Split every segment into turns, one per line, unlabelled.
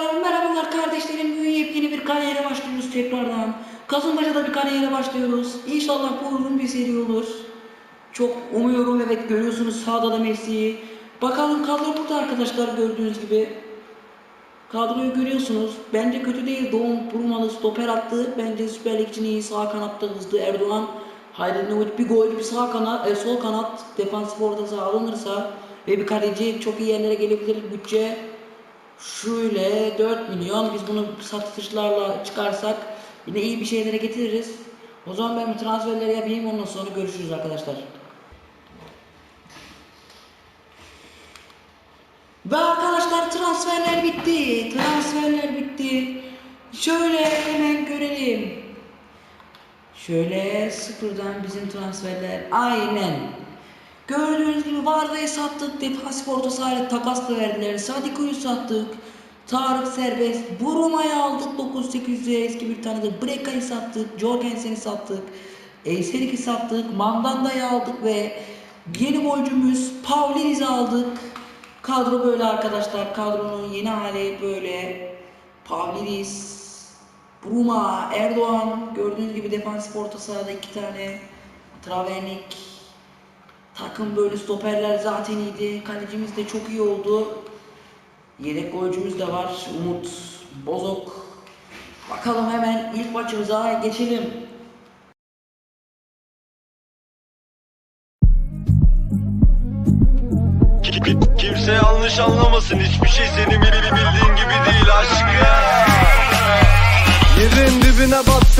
Arkadaşlar merhabalar kardeşlerim. Bugün yepyeni bir kariyere başlıyoruz tekrardan. Kasımpaşa'da bir kariyere başlıyoruz. İnşallah bu uzun bir seri olur. Çok umuyorum evet görüyorsunuz sağda da Messi'yi. Bakalım kadro burada arkadaşlar gördüğünüz gibi. Kadroyu görüyorsunuz. Bence kötü değil. Doğum Burmalı stoper attı. Bence Süper Lig için iyi sağ kanatta hızlı Erdoğan. Hayredinovic bir gol, bir sağ kanat, e, sol kanat defansif orta saha alınırsa ve bir kaleci çok iyi yerlere gelebilir. Bütçe şöyle 4 milyon. Biz bunu satışlarla çıkarsak yine iyi bir şeylere getiririz. O zaman ben bir transferleri yapayım ondan sonra görüşürüz arkadaşlar. Ve arkadaşlar transferler bitti. Transferler bitti. Şöyle hemen görelim. Şöyle sıfırdan bizim transferler aynen. Gördüğünüz gibi Varda'yı sattık. Defansif orta sahayla takasla verdiler. Sadiko'yu sattık. Tarık serbest. Buruma'yı aldık 9800'e eski bir tanıdık. Breka'yı sattık. Jorgensen'i sattık. Eyserik'i sattık. Mandanda'yı aldık ve yeni golcümüz Pavlidis'i aldık. Kadro böyle arkadaşlar. Kadronun yeni hali böyle. Pavlidis, Bruma, Erdoğan. Gördüğünüz gibi defansif orta sahada iki tane. Travenik. Takım böyle stoperler zaten iyiydi. Kalecimiz de çok iyi oldu. Yedek golcümüz de var. Umut Bozok. Bakalım hemen ilk maçımıza geçelim.
Ki- Kimse yanlış anlamasın hiçbir şey senin bildiğin gibi değil aşkım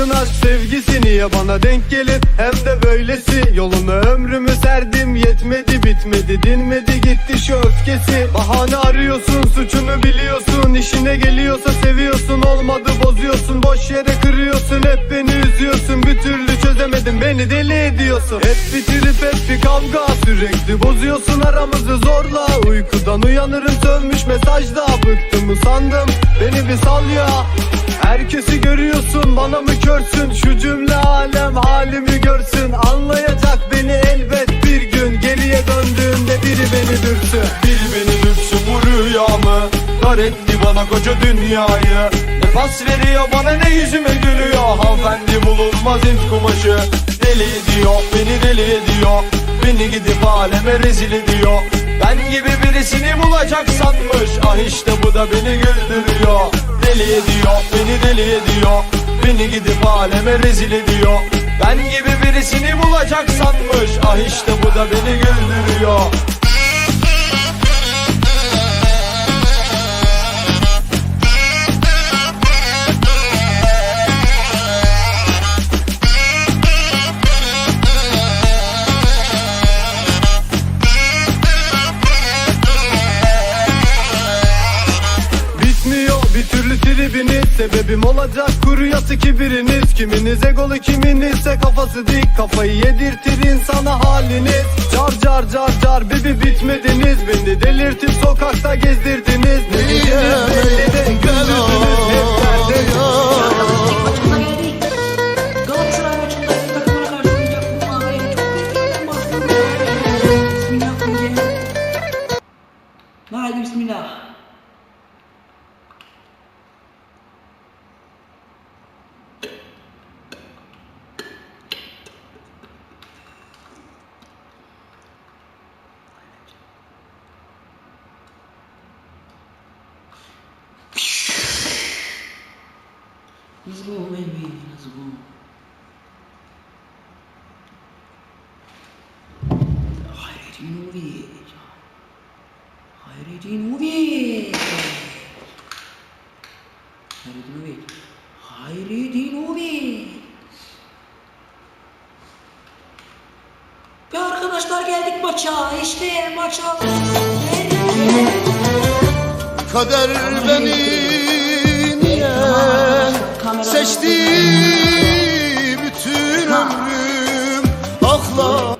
battın aşk sevgisi niye bana denk gelir? Hem de böylesi. Yolunu ömrümü serdim yetmedi bitmedi dinmedi gitti şu öfkesi. Bahane arıyorsun suçunu biliyorsun. İşine geliyorsa seviyorsun olmadı bozuyorsun. Boş yere kırıyorsun hep beni üzüyorsun. Bir türlü çözemedin beni deli ediyorsun. Hep bir trip hep bir kavga sürekli bozuyorsun aramızı. Zorla Uykudan uyanırım sönmüş mesajda bıktım usandım. Beni bir sal ya Herkesi görüyorsun bana mı körsün? Şu cümle alem halimi görsün. Anlayacak beni elbet bir gün. Geriye döndüğümde biri beni dürsün
Bil beni lüksü bu rüyamı. Dar etti bana koca dünyayı. Nefes veriyor bana ne yüzüme gülüyor? Hanımefendi bulunmaz int kumaşı. Deli ediyor beni deli ediyor. Beni gidip aleme rezil ediyor Ben gibi birisini bulacak sanmış. Ah işte bu da beni güldürüyor. Deli ediyor beni deli ediyor. Beni gidip aleme rezil ediyor. Ben gibi birisini bulacak sanmış. Ah işte bu da beni güldürüyor
Sebebim olacak. Kuru yatık kibiriniz Kiminiz egolu kiminizse kafası dik. Kafayı yedirtir insana haliniz. Car car car car bebi bitmediniz. Beni delirtip sokakta gezdirdiniz. Ne diyeceğiniz belli de gündüzünüz hep derdiniz
Kader beni niye seçti bütün ömrüm akla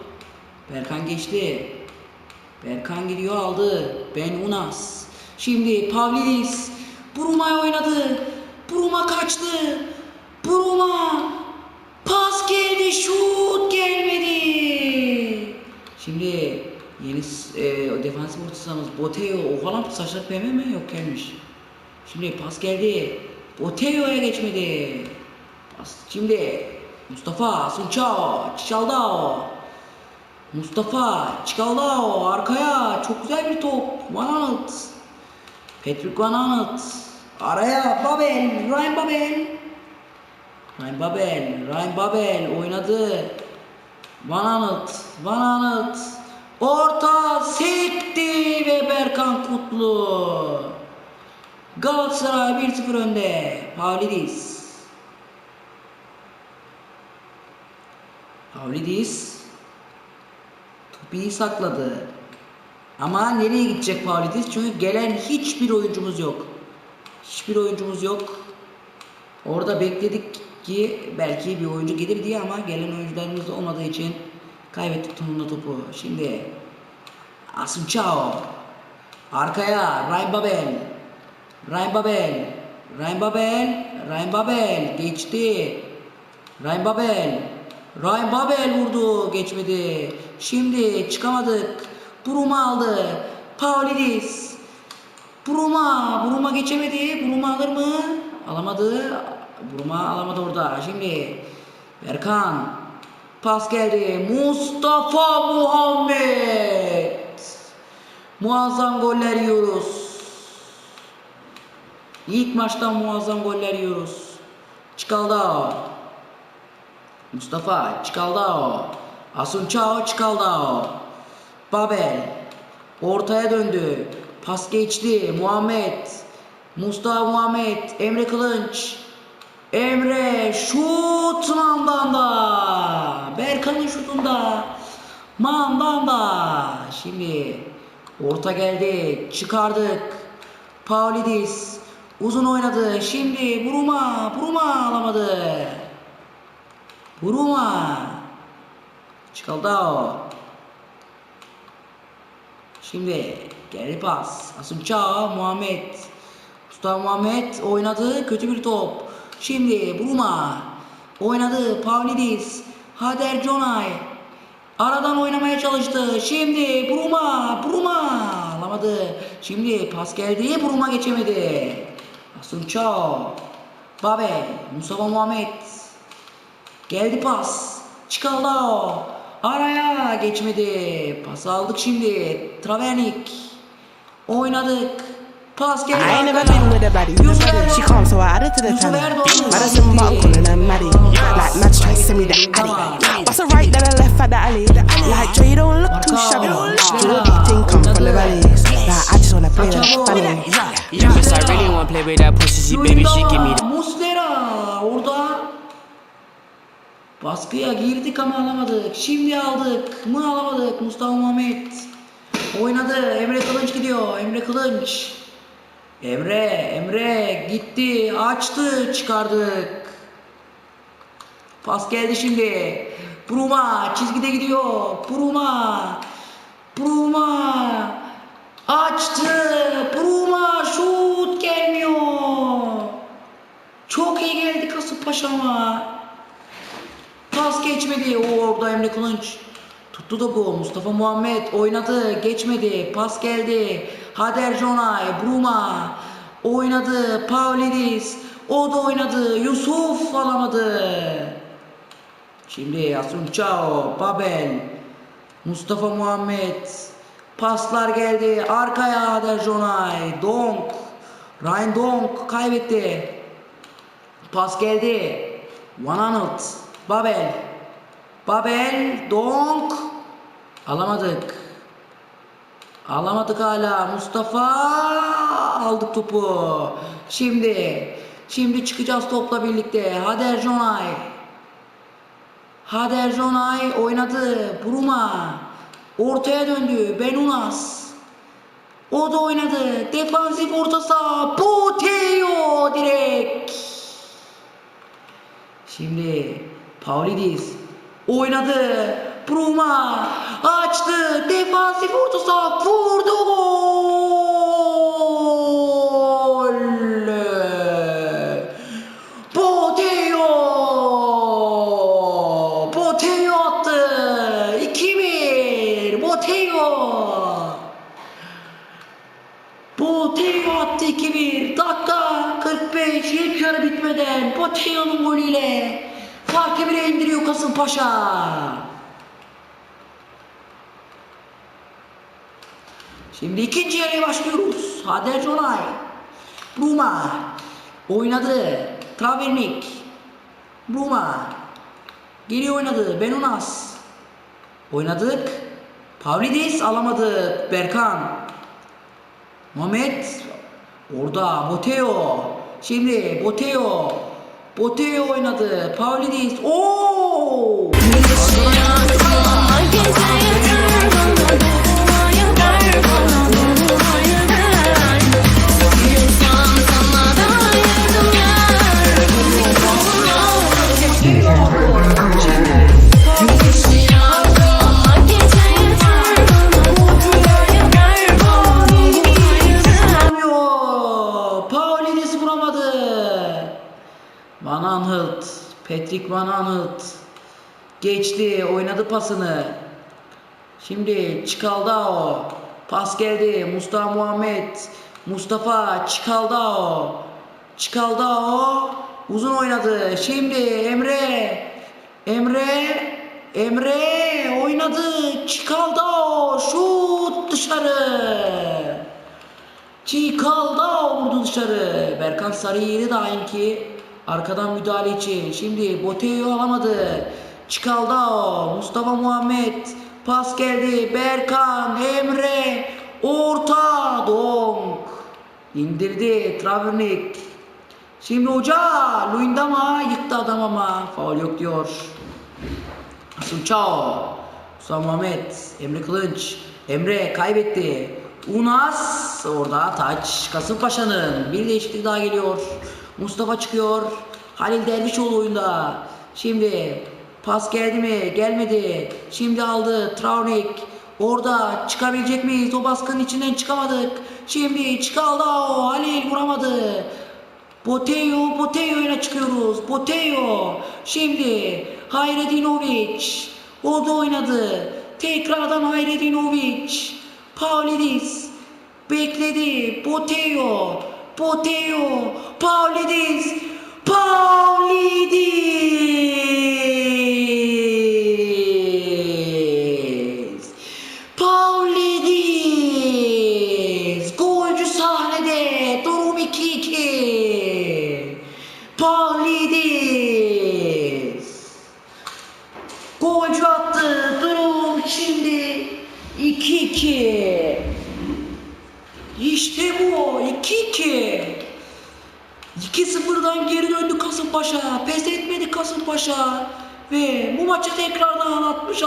Berkan geçti. Berkan gidiyor aldı. Ben Unas. Şimdi Pavlidis. Bruma'ya oynadı. Bruma kaçtı. Bruma. Pas geldi. Şut gelmedi. Şimdi yeni e, defansif orta sahamız Boteo. Oha lan saçlar pembe mi? Yok gelmiş. Şimdi pas geldi. Boteo'ya geçmedi. Pas şimdi Mustafa Sunçao, Çaldao. Mustafa Çikaldao arkaya çok güzel bir top. Van Aanholt. Patrick Van Aanholt. Araya Babel, Ryan Babel. Ryan Babel, Ryan Babel oynadı. Van Aanholt, Van Aanholt. Orta sekti ve Berkan Kutlu. Galatasaray 1-0 önde. Pavlidis. Pavlidis topu sakladı. Ama nereye gidecek Pavlidis? Çünkü gelen hiçbir oyuncumuz yok. Hiçbir oyuncumuz yok. Orada bekledik ki belki bir oyuncu gelir diye ama gelen oyuncularımız olmadığı için kaybettik turnuva topu. Şimdi Asuncao arkaya Ryan Babel. Ryan Babel. Ryan Babel. Ryan Babel. Geçti. Ryan Babel. Ryan Babel vurdu. Geçmedi. Şimdi çıkamadık. Bruma aldı. Paulidis Bruma Bruma geçemedi. Bruma alır mı? Alamadı. Bruma alamadı orada. Şimdi Berkan pas geldi Mustafa Muhammed muazzam goller yiyoruz İlk maçtan muazzam goller yiyoruz. Çikaldao. Mustafa Çikaldao. Asuncao Çikaldao. Babel. Ortaya döndü. Pas geçti. Muhammed. Mustafa Muhammed. Emre Kılınç. Emre şut Mandanda. Berkan'ın şutunda. Mandanda. Şimdi orta geldi. Çıkardık. Paulidis uzun oynadı. Şimdi Buruma, Buruma alamadı. Buruma. Çikaldao. Şimdi geri pas. Asunçao, Muhammed. Mustafa Muhammed oynadı. Kötü bir top. Şimdi Buruma. Oynadı. Pavlidis. Hader Jonay. Aradan oynamaya çalıştı. Şimdi Bruma, Bruma alamadı. Şimdi pas geldi, Bruma geçemedi. Asunçao, Babe, Mustafa Muhammed. Geldi pas. Çikaldao. Araya geçmedi. Pas aldık şimdi. Travernik. Oynadık. Pas geldi.
I ain't never been with a baddie. She come so I added to the.
Erdoğan.
Madison Button calling her Maddie. Like Madge trying to send me the addy. Bust a right then a left at the alley. Like Dre don't look too shabby. Do a big thing come from the valleys. Like I just wanna play with funny.
Yeah, miss, I really wanna play with that pussy, she baby, she give me that.
Muslera orada baskıya girdik ama alamadık. Şimdi aldık mı alamadık. Mustafa Muhammed oynadı. Emre Kılınç gidiyor. Emre Kılınç. Emre, Emre gitti, açtı, çıkardık. Pas geldi şimdi. Bruma çizgide gidiyor. Bruma. Bruma. Açtı. Bruma şut gelmiyor. Çok iyi geldi Kasımpaşa'ma. Pas geçmedi. O orada Emre Kılınç. Tuttu da bu. Mustafa Muhammed oynadı. Geçmedi. Pas geldi. Hader Jonay. Bruma. Oynadı. Pavlidis. O da oynadı. Yusuf alamadı. Şimdi Asuncao. Babel. Mustafa Muhammed. Paslar geldi. Arkaya Hader Jonay. Donk. Ryan Donk kaybetti. Pas geldi. Van Aanholt. Babel. Babel. Donk. Alamadık. Alamadık hala. Mustafa. Aldık topu. Şimdi. Şimdi çıkacağız topla birlikte. Hader Jonay. Hader Jonay oynadı. Bruma. Ortaya döndü. Benunas. O da oynadı. Defansif orta saha. Boteo direkt. Şimdi Paulidis oynadı. Bruma açtı. Defansif orta saha vurdu gol. Boteo. Boteo attı. 2-1. Boteo. Boteo attı 2-1. Dakika Radinovic ilk yarı bitmeden Poteo'nun golüyle farkı bire indiriyor Kasımpaşa. Şimdi ikinci yarıya başlıyoruz. Hader Jonay. Bruma. Oynadı. Travernik. Bruma. Geri oynadı. Benunas. Oynadık. Pavlidis alamadı. Berkan. Muhammed. Orada Boteo. Şimdi Boteo. Boteo oynadı. Pavlidis. Oo! Patrick Van Aanholt. Geçti. Oynadı pasını. Şimdi Çikaldao. Pas geldi. Mustafa Muhammed. Mustafa Çikaldao. Çikaldao. Uzun oynadı. Şimdi Emre. Emre. Emre oynadı. Çikaldao. Şut dışarı. Çikalda vurdu dışarı. Berkan Sarıyeri de aynı ki arkadan müdahale için. Şimdi Boteo'yu alamadı. Çikaldao, Mustafa Muhammed pas geldi. Berkan, Emre, orta, Donk. indirdi Travernik. Şimdi hoca Luyendama yıktı adam ama faul yok diyor. Sunçao. Mustafa Muhammed. Emre Kılınç. Emre kaybetti. Unas orada taç. Kasımpaşa'nın bir değişiklik daha geliyor. Mustafa çıkıyor. Halil Dervişoğlu oyunda. Şimdi pas geldi mi? Gelmedi. Şimdi aldı. Traunik. Orada çıkabilecek miyiz? O baskının içinden çıkamadık. Şimdi çıkaldı. o. Halil vuramadı. Boteo, Boteo'yla çıkıyoruz. Boteo. Şimdi Hayredinovic. Orada oynadı. Tekrardan Hayredinovic. Paulidis. Bekledi. Boteo. Boteo. Paulidis. Paulidis.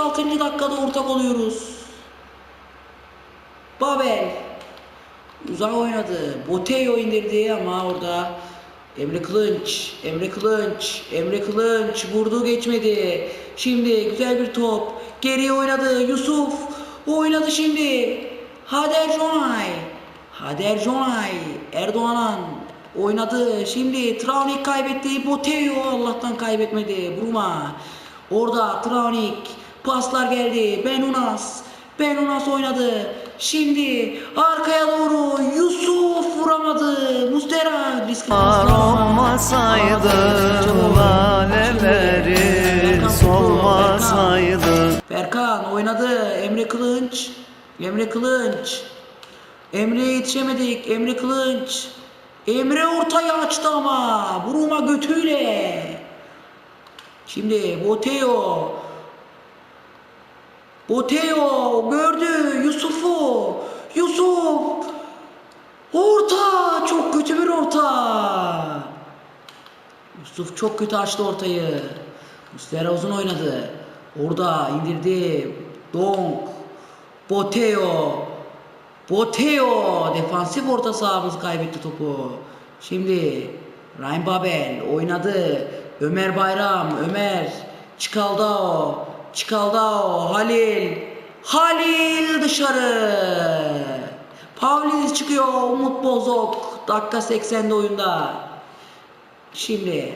76. dakikada ortak oluyoruz. Babel. Uzay oynadı. Boteyo indirdi ama orada Emre Kılınç, Emre Kılınç, Emre Kılınç vurdu geçmedi. Şimdi güzel bir top. Geriye oynadı Yusuf. Oynadı şimdi. Hader Jonay. Hader Jonay. Erdoğan oynadı. Şimdi Traunik kaybetti. Boteyo Allah'tan kaybetmedi. Bruma. Orada Traunik Paslar geldi. Benunas. Benunas oynadı. Şimdi arkaya doğru Yusuf vuramadı. Mustera risk
olmasaydı laleleri solmasaydı
Berkan oynadı. Emre Kılınç. Emre Kılınç. Emre'ye yetişemedik. Emre Kılınç. Emre ortaya açtı ama. Buruma götüyle. Şimdi Boteo. Boteo gördü Yusuf'u. Yusuf. Orta. Çok kötü bir orta. Yusuf çok kötü açtı ortayı. Mustera uzun oynadı. Orada indirdi. Donk. Boteo. Boteo. Defansif orta sahamız kaybetti topu. Şimdi Ryan Babel oynadı. Ömer Bayram. Ömer. Çikaldao. Çikaldao. Halil. Halil dışarı. Pavlidis çıkıyor. Umut Bozok. Dakika 80'de oyunda. Şimdi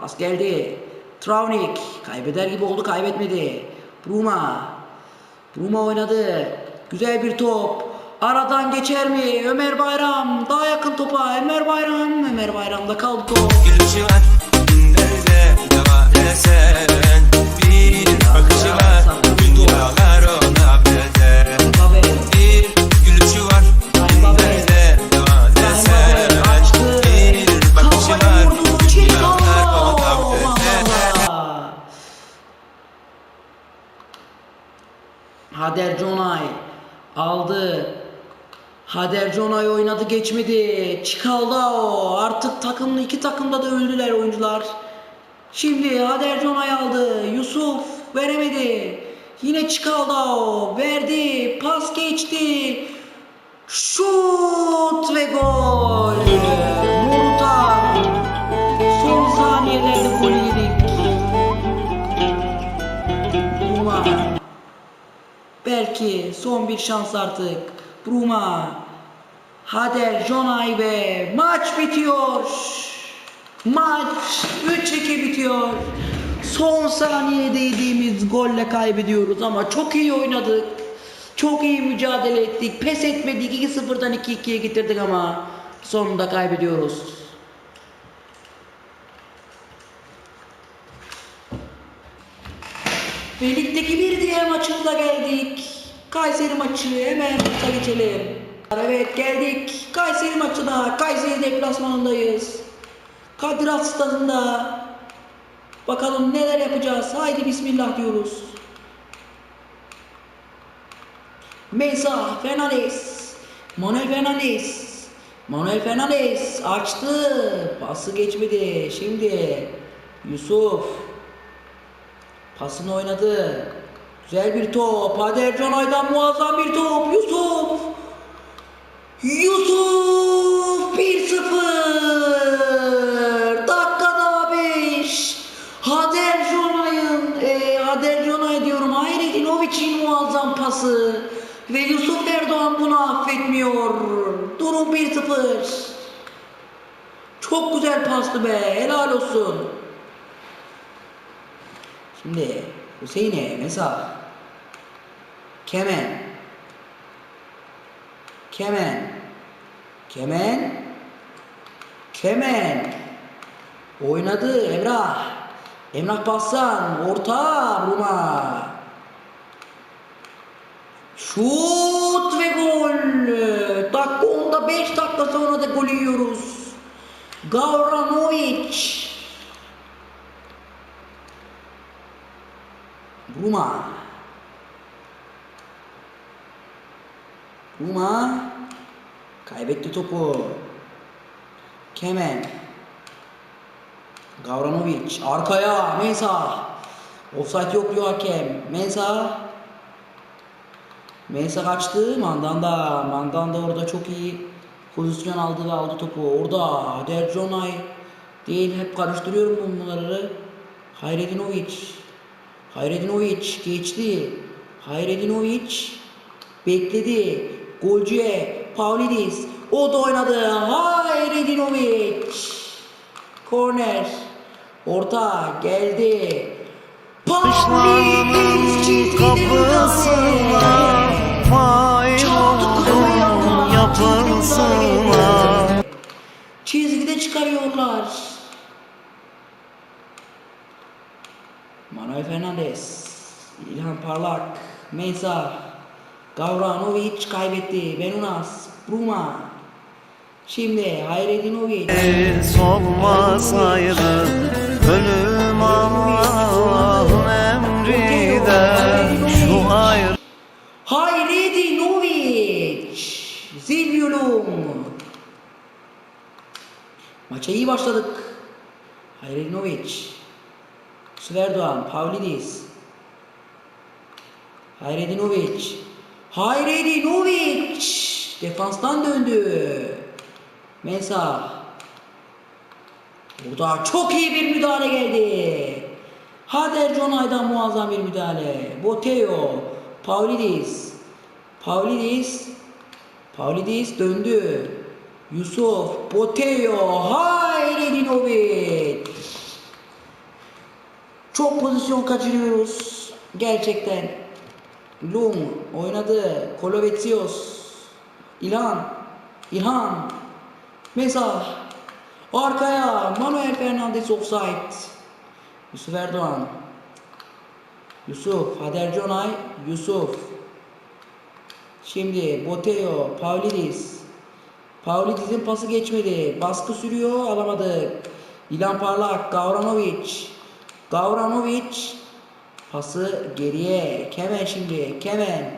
pas geldi. Travnik kaybeder gibi oldu kaybetmedi. Bruma. Bruma oynadı. Güzel bir top. Aradan geçer mi? Ömer Bayram daha yakın topa. Ömer Bayram. Ömer Bayram'da kaldı top. Aldı. Hader Jonay oynadı geçmedi. Çıkaldı o. Artık takımlı iki takımda da öldüler oyuncular. Şimdi Hader Jonay aldı. Yusuf veremedi. Yine çıkaldı o. Verdi. Pas geçti. Şut ve gol. Belki son bir şans artık. Bruma. Hader Jonay ve maç bitiyor. Maç 3-2 bitiyor. Son saniyede yediğimiz golle kaybediyoruz ama çok iyi oynadık. Çok iyi mücadele ettik. Pes etmedik. 2-0'dan 2-2'ye getirdik ama sonunda kaybediyoruz. Ve bir diğer maçımıza geldik. Kayseri maçı hemen maça geçelim. Evet geldik. Kayseri maçına. Kayseri deplasmanındayız. Kadir Has stadında. Bakalım neler yapacağız. Haydi bismillah diyoruz. Mesa Fernandes. Manuel Fernandes. Manuel Fernandes açtı. Pası geçmedi. Şimdi Yusuf Pasını oynadı. Güzel bir top. Hadi Ercan Aydan muazzam bir top. Yusuf. Yusuf 1-0. Dakikada 5. Hader Jonay'ın, e, Hader Jonay diyorum. Hayrettinovic'in muazzam pası. Ve Yusuf Erdoğan bunu affetmiyor. Durum 1-0. Çok güzel pastı be. Helal olsun. Şimdi Hüseyin'e mesela Kemen. Kemen. Kemen. Kemen. Oynadı Emrah. Emrah Bassan Orta Ruma Şut ve gol. Dakika 10'da 5 dakika sonra da gol yiyoruz. Gavranovic. Ruma. Ruma kaybetti topu. Kemen. Gavranovic arkaya Mensah. Offside yok diyor hakem. Mensah. Mensah kaçtı. Mandanda. Mandanda orada çok iyi pozisyon aldı ve aldı topu. Orada Derjonay değil hep karıştırıyorum bunları. Hayredinovic. Hayredinovic geçti. Hayredinovic bekledi. Golcüye Pavlidis. O da oynadı. Hayredinovic. Korner. Orta geldi. Pavlidis çizgide müdahale.
Yapılsına
Çizgide çıkarıyorlar. Manuel Fernandes, İlhan Parlak, Mensah, Gavranovic kaybetti. Benunas, Bruma. Şimdi Hayredinovic.
Solmasaydı ölüm Allah'ın emriden Şu ayrı
Hayredinovic. Zilviolum. Maça iyi başladık. Hayredinovic. Sverdoğan, Pavlidis. Hayredinovic. Hayredinovic. Defanstan döndü. Mensah. Burada çok iyi bir müdahale geldi. Hader Jonay'dan muazzam bir müdahale. Boteo. Pavlidis. Pavlidis. Pavlidis döndü. Yusuf. Boteo. Hayredinovic. Çok pozisyon kaçırıyoruz. Gerçekten. Lum oynadı. Kolovetsios. İlhan. İlhan. Mesa. Arkaya. Manuel Fernandez offside. Yusuf Erdoğan. Yusuf. Hader Conay. Yusuf. Şimdi Boteo. Pavlidis. Pavlidis'in pası geçmedi. Baskı sürüyor. Alamadık. İlhan Parlak. Gavranovic. Gavranovic. Pası geriye. Kemen şimdi. Kemen.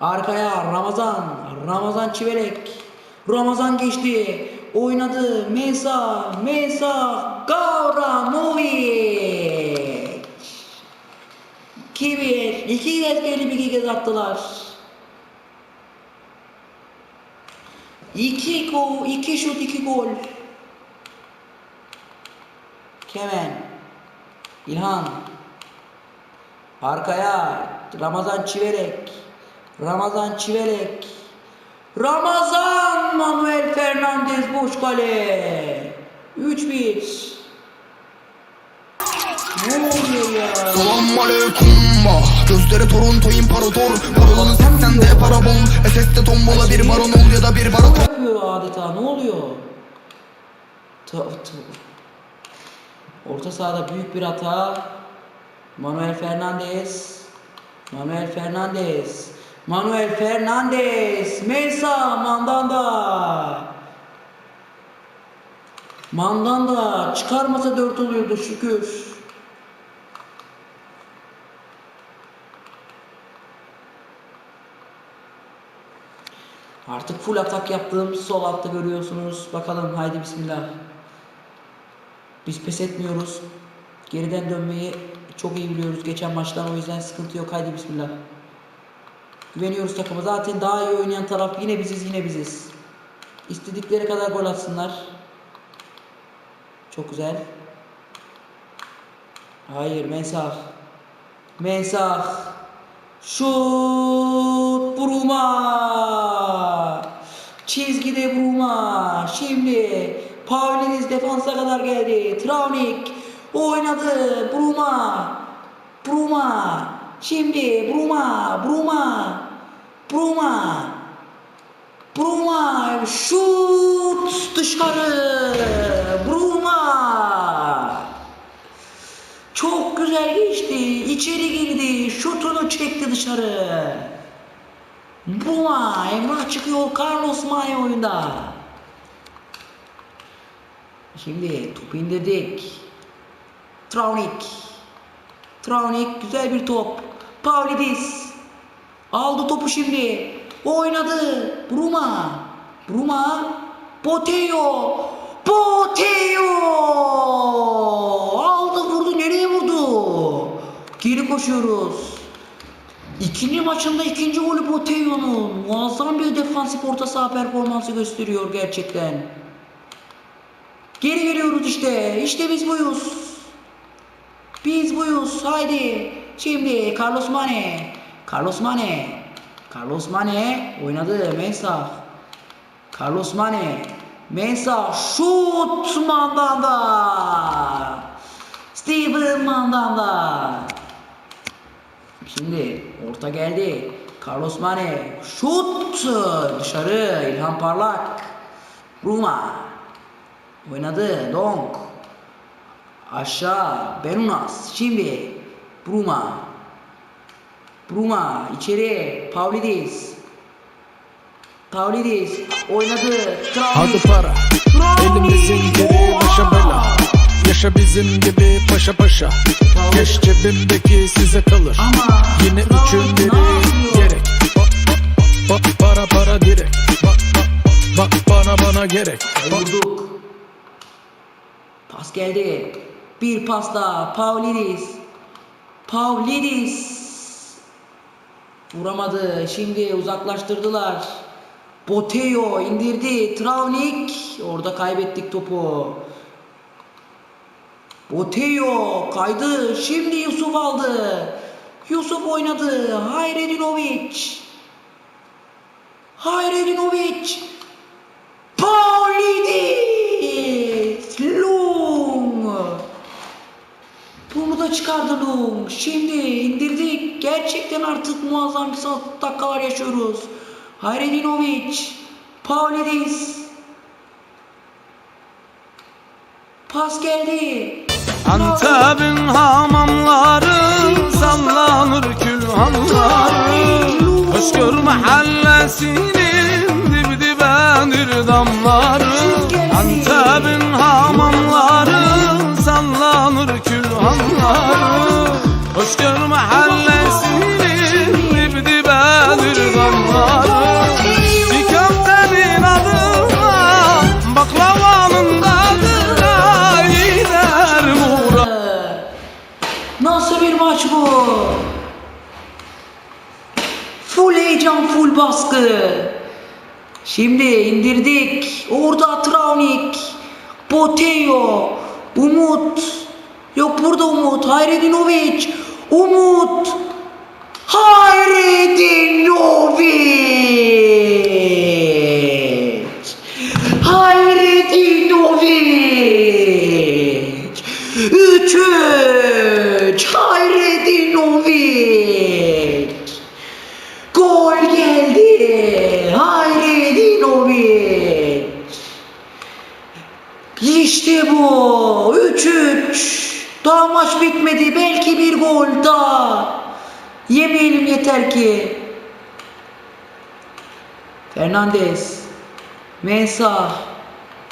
Arkaya Ramazan. Ramazan Çivelek. Ramazan geçti. Oynadı. Mesa. Mesa. Gavranovic. 2-1. İki kez gelip iki kez attılar. İki gol, iki şut, iki gol. Kemen. İlhan. Arkaya Ramazan Çivelek. Ramazan Çivelek. Ramazan Manuel Fernandez boş kale. 3-1. Ne oluyor ya?
Selam aleyküm. Gözleri Toronto imparator Paralanın sen sende para bol SS'de tombola bir baron ol ya da bir baron
Ne yapıyor adeta? Ne oluyor? Ta- ta- Orta sahada büyük bir hata. Manuel Fernandez. Manuel Fernandez. Manuel Fernandez. Mesa Mandanda. Mandanda çıkarmasa 4 oluyordu şükür. Artık full atak yaptığım sol altta görüyorsunuz. Bakalım haydi bismillah. Biz pes etmiyoruz. Geriden dönmeyi çok iyi biliyoruz geçen maçtan o yüzden sıkıntı yok. Haydi bismillah. Güveniyoruz takıma. Zaten daha iyi oynayan taraf yine biziz yine biziz. İstedikleri kadar gol atsınlar. Çok güzel. Hayır Mensah. Mensah. Şut Bruma. Çizgide Bruma. Şimdi Pavliniz defansa kadar geldi. Traunik oynadı. Bruma. Bruma. Şimdi Bruma. Bruma. Bruma. Bruma. Şut dışarı. Bruma. Çok güzel geçti. İçeri girdi. Şutunu çekti dışarı. Buma. Emrah çıkıyor. Carlos Mane oyunda. Şimdi topu indirdik. Traunik. Traunik güzel bir top. Pavlidis. Aldı topu şimdi. Oynadı. Bruma. Bruma. Boteo. Boteo. Aldı vurdu. Nereye vurdu? Geri koşuyoruz. İkinci maçında ikinci golü Boteo'nun. Muazzam bir defansif orta saha performansı gösteriyor gerçekten. Geri geliyoruz işte. İşte biz buyuz. Biz buyuz. Haydi. Şimdi Carlos Mane. Carlos Mane. Carlos Mane oynadı. Mensah. Carlos Mane. Mensah şut Mandanda. Steven Mandanda. Şimdi orta geldi. Carlos Mane şut dışarı İlhan Parlak. Ruma oynadı. Donk aşağı Benunas. Şimdi Bruma. Bruma içeri Pavlidis. Pavlidis oynadı.
Hadi para Elimizin geri başa bela. Yaşa bizim gibi paşa paşa. Keş cebimdeki size kalır.
Ama
Yine üçün biri gerek. Bak para para direkt. Bak bak bak bana bana gerek. Bak
Vurduk. Pas geldi. Bir pas daha. Pavlidis. Pavlidis. Vuramadı. Şimdi uzaklaştırdılar. Boteo indirdi. Traunik. Orada kaybettik topu. Boteo kaydı. Şimdi Yusuf aldı. Yusuf oynadı. Hayredinovic. Hayredinovic. Paulidis. Lung. Bunu da çıkardı Lung. Şimdi indirdik. Gerçekten artık muazzam bir saat dakikalar yaşıyoruz. Hayredinovic. Paulides. Pas geldi.
Antep'in hamamları sallanır külhanları Özgür mahallesinin dib dibedir damları sallanır külhanları Özgür mahallesinin dib dibedir damları Bir köftenin adına baklavanın tadına gider Murat
Nasıl bir maç bu? Full heyecan, full baskı. Şimdi indirdik. Orada Traunik, Boteyo, Umut. Yok burada Umut. Hayredinovic. Umut. Hayredinovic. Hayredinovic. Üç üç. Hayredinovic. Gol geldi. Hayredinovic. İşte bu. Daha maç bitmedi. Belki bir gol daha. Yemeyelim yeter ki. Fernandez. Mensah.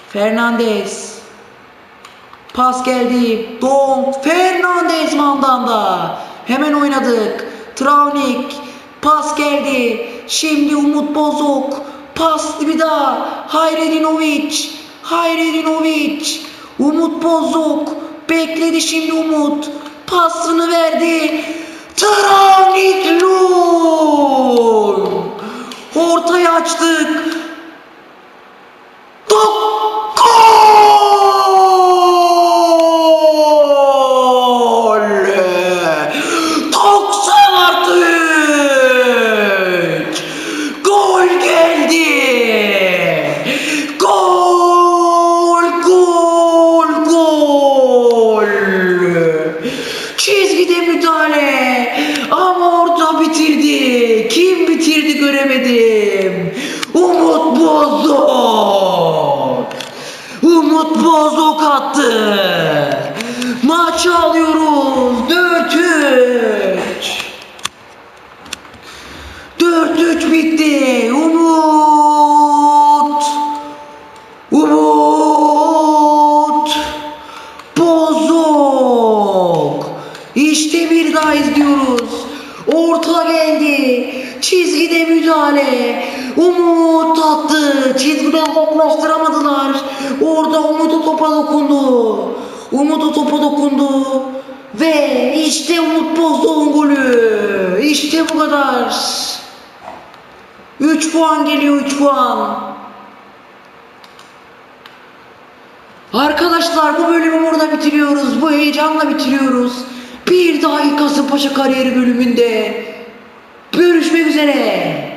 Fernandez. Pas geldi. Don Fernandez Mandanda. Hemen oynadık. Traunik. Pas geldi. Şimdi Umut Bozok. Pas bir daha. Hayredinovic. Hayredinovic. Umut Bozok. Bekledi şimdi Umut. Pasını verdi. Traunik Lul. Ortaya açtık. Puan geliyor 3 puan. Arkadaşlar bu bölümü burada bitiriyoruz. Bu heyecanla bitiriyoruz. Bir dahaki Kasımpaşa kariyeri bölümünde görüşmek üzere.